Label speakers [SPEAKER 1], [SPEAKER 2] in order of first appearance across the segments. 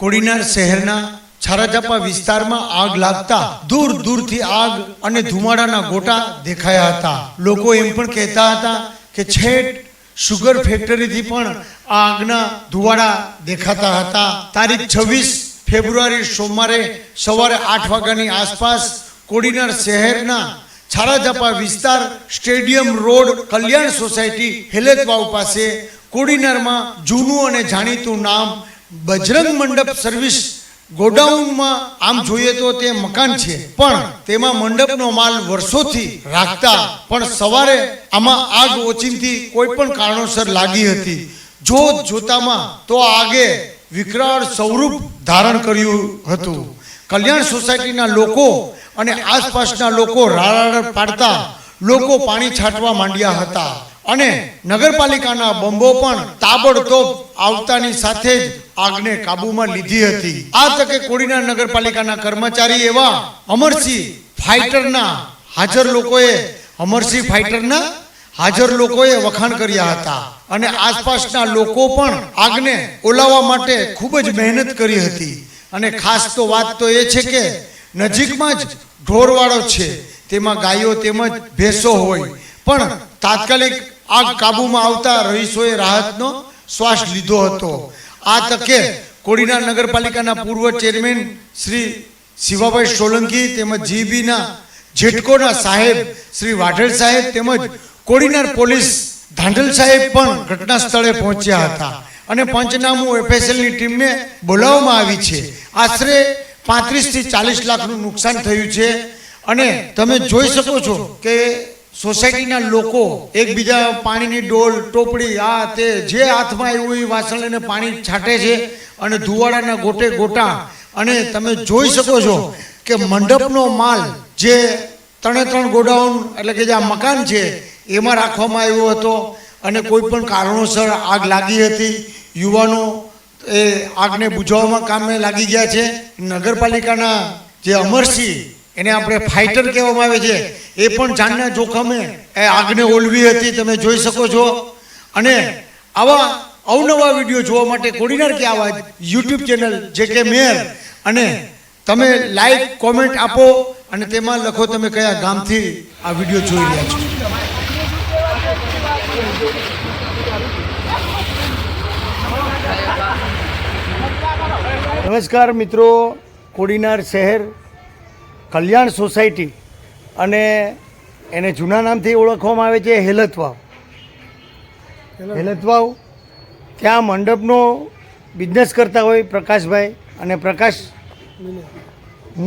[SPEAKER 1] કોડીનાર શહેરના છારાજાપા વિસ્તારમાં આગ લાગતા દૂર દૂરથી આગ અને ધુમાડાના ગોટા દેખાયા હતા. લોકો એમ પણ કહેતા હતા કે છેટ સુગર ફેક્ટરીથી પણ આ આગના ધુવાડા દેખાતા હતા. તારીખ છવ્વીસ ફેબ્રુઆરી સોમવારે સવારે આઠ વાગ્યાની આસપાસ કોડીનાર શહેરના છારાજાપા વિસ્તાર સ્ટેડિયમ રોડ કલ્યાણ સોસાયટી હેલેતવાવ પાસે કોડીનારમાં જૂનું અને જાણીતું નામ બજરંગ મંડપ સર્વિસ ગોડાઉનમાં આમ જોઈએ તો તે મકાન છે. પણ તેમાં મંડપનો માલ વર્ષોથી રાખતા પણ સવારે આમાં આગ ઓચિંતી કોઈ પણ કારણોસર લાગી હતી. જોત જોતામાં તો આગે વિકરાળ સ્વરૂપ ધારણ કર્યું હતું. કલ્યાણ સોસાયટીના લોકો અને આસપાસના લોકો રાડાડ પાડતા. લોકો પાણી છાંટવા માંડ્યા હતા. અને નગરપાલિકાના બોમ્બો પણ તાબડતોબ આવતાની સાથે જ આગને કાબૂમાં લીધી હતી. આ તકે કોડીના નગરપાલિકાના કર્મચારી એવા અમરસિંહ ફાઇટરના હાજર લોકોએ, અમરસિંહ ફાઇટરના હાજર લોકોએ વખાણ કર્યા હતા. અને આસપાસના લોકો પણ આગને ઓલાવવા માટે ખૂબ જ મહેનત કરી હતી. અને ખાસ તો વાત તો એ છે કે નજીકમાં જ ઢોરવાળો છે. તેમાં ગાયો તેમજ ભેંસો હોય. પણ તાત્કાલિક આગ કાબૂમાં આવતા રહીશોએ રાહતનો શ્વાસ લીધો હતો. આ તકે કોડીના નગરપાલિકાના પૂર્વ ચેરમેન શ્રી શિવાભાઈ સોલંકી તેમજ જીબીના જેટકોના સાહેબ શ્રી વાઢેર સાહેબ તેમજ કોડીનાર પોલીસ ધાંડલ સાહેબ પણ ઘટના સ્થળે પહોંચ્યા હતા અને પંચનામું એફએસએલની ટીમને બોલાવવામાં આવી છે. આશરે પાંત્રીસથી ચાલીસ લાખનું નુકસાન થયું છે. અને તમે જોઈ શકો છો કે સોસાયટીના લોકો એકબીજા પાણીની ડોલ ટોપડી આ તે જે હાથમાં આવ્યું એ વાસણ લઈને પાણી છાંટે છે અને ધુવાડાના ગોટે ગોટા. અને તમે જોઈ શકો છો કે મંડપનો માલ જે ત્રણે ત્રણ ગોડાઉન એટલે કે જે આ મકાન છે એમાં રાખવામાં આવ્યો હતો. અને કોઈ પણ કારણોસર આગ લાગી હતી. યુવાનો એ આગને બુઝાવવામાં કામે લાગી ગયા છે. નગરપાલિકાના જે અમરસિંહ એને આપણે ફાઇટર કહેવામાં આવે છે. એ પણ જાનના જોખમે. એ આગને ઓલવી હતી તમે જોઈ શકો છો. અને આવા અવનવા વીડિયો જોવા માટે કોડીનાર કે આવા યુટ્યુબ ચેનલ જે કે મેયર. અને તમે લાઈક કોમેન્ટ આપો અને તેમાં લખો તમે કયા ગામથી આ વીડિયો જોઈ રહ્યા છો. નમસ્કાર મિત્રો. કોડીનાર શહેર કલ્યાણ સોસાયટી અને એને જૂના નામથી ઓળખવામાં આવે છે હેલતવાવ. હેલતવાવ ત્યાં મંડપનો બિઝનેસ કરતા હોય પ્રકાશભાઈ અને પ્રકાશ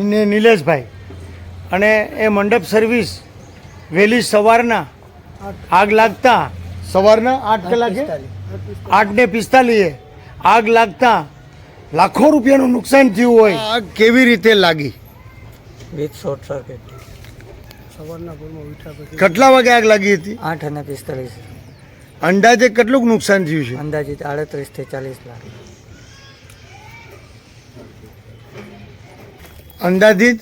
[SPEAKER 1] ને નિલેશભાઈ. અને એ મંડપ સર્વિસ વહેલી સવારના આગ લાગતા સવારના આઠ કલાકે આઠ ને પિસ્તાલીએ આગ લાગતા લાખો રૂપિયાનું નુકસાન થયું હોય. આગ કેવી રીતે લાગી?
[SPEAKER 2] વિથ શોર્ટ સર્કિટ
[SPEAKER 1] કેટલા વાગે આગ લાગી હતી?
[SPEAKER 2] આઠ અને પિસ્તાલીસ
[SPEAKER 1] અંદાજે કેટલું નુકસાન થયું છે?
[SPEAKER 2] અંદાજિત આડત્રીસથી ચાલીસ લાખ.
[SPEAKER 1] અંદાજિત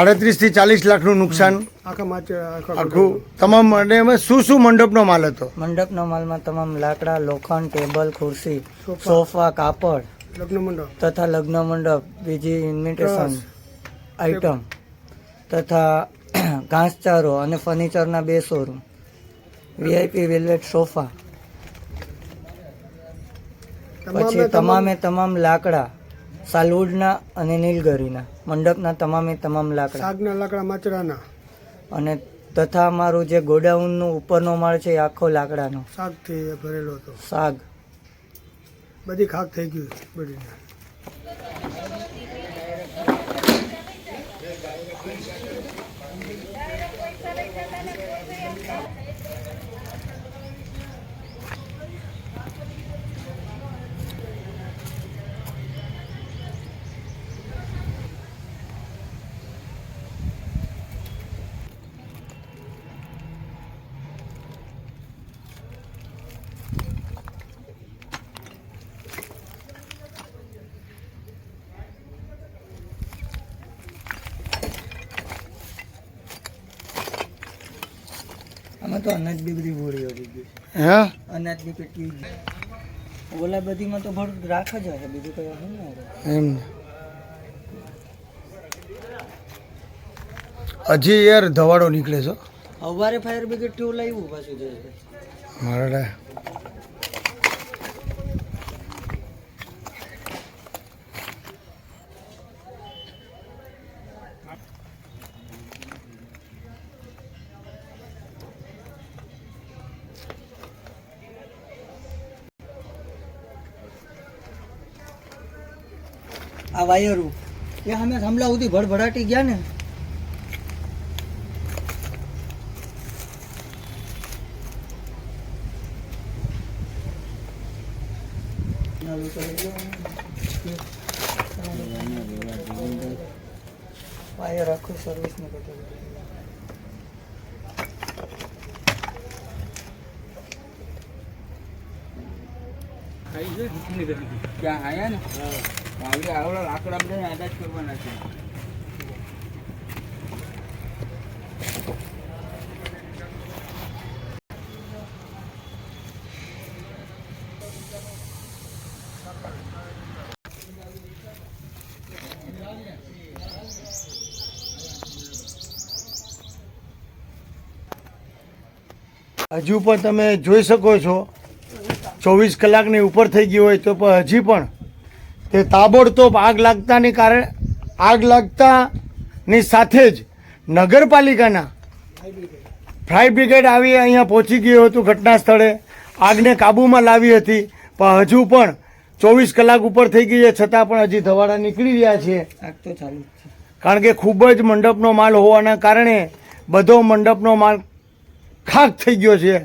[SPEAKER 1] આડત્રીસથી ચાલીસ લાખનું નુકસાન
[SPEAKER 3] આખા
[SPEAKER 1] તમામ અને એમાં શું શું મંડપનો માલ હતો?
[SPEAKER 2] મંડપનો માલમાં તમામ લાકડા લોખંડ ટેબલ ખુરશી સોફા. કાપડ
[SPEAKER 3] લગ્ન મંડપ.
[SPEAKER 2] તથા લગ્ન મંડપ બીજી ઇન્વિટેશન આઇટમ તથા ઘાસચારો અને ફર્નિચરના બે શોરૂમ વીઆઈપી વેલ્વેટ સોફા પછી તમામે તમામ લાકડા સાલવુડના અને નીલગરીના મંડપના તમામે તમામ લાકડા.
[SPEAKER 3] સાગના લાકડા માચડાના
[SPEAKER 2] અને તથા અમારું જે ગોડાઉનનું ઉપરનો માળ છે આખો લાકડાનો.
[SPEAKER 3] શાકથી ભરેલો હતો.
[SPEAKER 2] સાગ.
[SPEAKER 3] બધી ખાક થઈ ગયું બધી. Thank you.
[SPEAKER 2] આમાં તો અનાજ બી બધી ભૂળી આવી ગઈ
[SPEAKER 1] હે?
[SPEAKER 2] અનાજની કેટલી ઓલા બધીમાં તો ભર રાખ જ હશે બીજું કઈ હશે ને
[SPEAKER 1] એમ હજી યાર ધવાડો નીકળે છે.
[SPEAKER 2] સવારે ફાયર બ્રિગેડથી લાવ્યું પાછું
[SPEAKER 1] મારા
[SPEAKER 2] આ વાયરો. એ અમે થાંભલા સુધી ભડભડાટી ગયા ને. વાયર આખું સર્વિસ ને બધું.
[SPEAKER 4] ત્યાં આયા ને? આવડે આવડે લાકડા બધા આદા જ કરવાના છે.
[SPEAKER 1] હજુ પણ તમે જોઈ શકો છો ચોવીસ કલાકની ઉપર થઈ ગઈ હોય તો પણ હજી પણ તે તાબડતોબ આગ લાગતાની કારણે આગ લાગતાની સાથે જ નગરપાલિકાના ફાયર બ્રિગેડ આવી અહીંયા પહોંચી ગયું હતું ઘટના સ્થળે. આગને કાબૂમાં લાવી હતી પણ હજુ પણ ચોવીસ કલાક ઉપર થઈ ગઈ છે છતાં પણ હજી ધવાડા નીકળી રહ્યા છે.
[SPEAKER 2] આગ તો ચાલુ
[SPEAKER 1] કારણ કે ખૂબ જ મંડપનો માલ હોવાના કારણે બધો મંડપનો માલ ખાક થઈ ગયો છે.